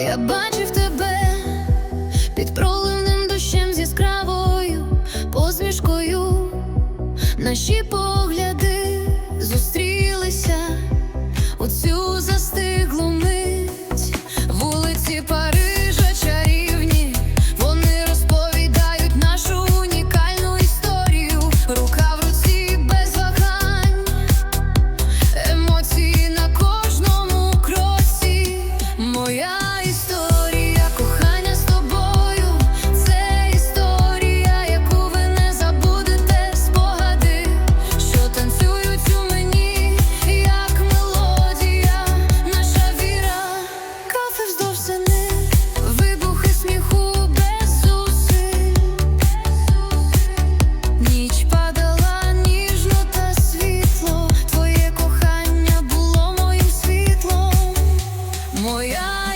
Я бачив тебе під проливним дощем з яскравою посмішкою. Наші по...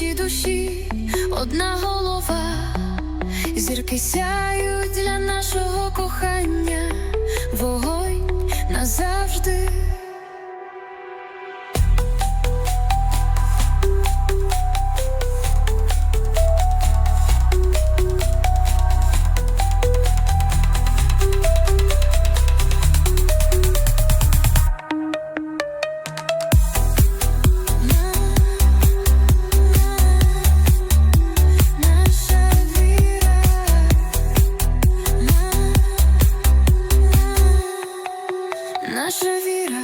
нашій душі. Одна голова, зірки сяють для нашого кохання, вогонь назавжди. 是你的